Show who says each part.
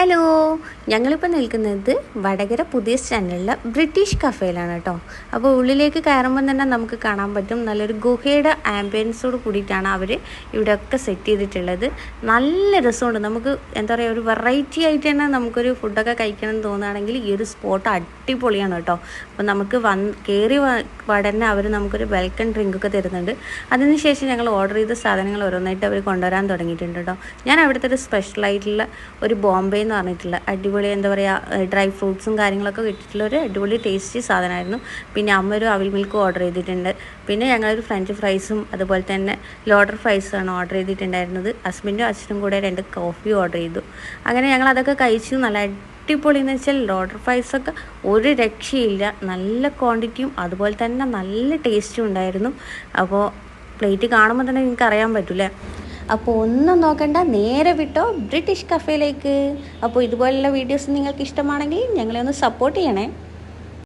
Speaker 1: Hello ഞങ്ങളിപ്പോൾ നിൽക്കുന്നത് വടകര പുതിയ സ്റ്റാൻഡിലുള്ള ബ്രിട്ടീഷ് കഫേയിലാണ് കേട്ടോ. അപ്പോൾ ഉള്ളിലേക്ക് കയറുമ്പോൾ തന്നെ നമുക്ക് കാണാൻ പറ്റും. നല്ലൊരു ഗുഹയുടെ ആംബിയൻസോട് കൂടിയിട്ടാണ് അവർ ഇവിടെയൊക്കെ സെറ്റ് ചെയ്തിട്ടുള്ളത്. നല്ല രസമുണ്ട്. നമുക്ക് എന്താ പറയുക ഒരു വെറൈറ്റി ആയിട്ട് തന്നെ നമുക്കൊരു ഫുഡൊക്കെ കഴിക്കണം എന്ന് തോന്നുകയാണെങ്കിൽ ഈ ഒരു സ്പോട്ട് അടിപൊളിയാണ് കേട്ടോ. അപ്പോൾ നമുക്ക് വന്ന് കയറി ഉടനെ അവർ നമുക്കൊരു വെൽക്കം ഡ്രിങ്ക് ഒക്കെ തരുന്നുണ്ട്. അതിനുശേഷം ഞങ്ങൾ ഓർഡർ ചെയ്ത സാധനങ്ങൾ ഓരോന്നായിട്ട് അവർ കൊണ്ടുവരാൻ തുടങ്ങിയിട്ടുണ്ട് കേട്ടോ. ഞാൻ അവിടുത്തെ ഒരു സ്പെഷ്യലായിട്ടുള്ള ഒരു ബോംബെ എന്ന് പറഞ്ഞിട്ടുള്ള അടിപൊളി എന്താ പറയുക ഡ്രൈ ഫ്രൂട്ട്സും കാര്യങ്ങളൊക്കെ കിട്ടിയിട്ടുള്ള ഒരു അടിപൊളി ടേസ്റ്റി സാധനമായിരുന്നു. പിന്നെ അമ്മ ഒരു അവിൽ മിൽക്ക് ഓർഡർ ചെയ്തിട്ടുണ്ട്. പിന്നെ ഞങ്ങളൊരു ഫ്രഞ്ച് ഫ്രൈസും അതുപോലെ തന്നെ ലോഡർ ഫ്രൈസാണ് ഓർഡർ ചെയ്തിട്ടുണ്ടായിരുന്നത്. ഹസ്ബൻഡും അച്ഛനും കൂടെ രണ്ട് കോഫി ഓർഡർ ചെയ്തു. അങ്ങനെ ഞങ്ങൾ അതൊക്കെ കഴിച്ചു. നല്ല അടിപൊളി എന്ന് വെച്ചാൽ ലോഡർ ഫ്രൈസൊക്കെ ഒരു രക്ഷയില്ല. നല്ല ക്വാണ്ടിറ്റിയും അതുപോലെ തന്നെ നല്ല ടേസ്റ്റും ഉണ്ടായിരുന്നു. അപ്പോൾ പ്ലേറ്റ് കാണുമ്പോൾ തന്നെ നിങ്ങൾക്ക് അറിയാൻ പറ്റൂലേ അപ്പോൾ ഒന്നും നോക്കണ്ട നേരെ വിട്ടോ ബ്രിട്ടീഷ് കഫേയിലേക്ക് അപ്പോൾ ഇതുപോലുള്ള വീഡിയോസ് നിങ്ങൾക്ക് ഇഷ്ടമാണെങ്കിൽ ഞങ്ങളെ ഒന്ന് സപ്പോർട്ട് ചെയ്യണേ.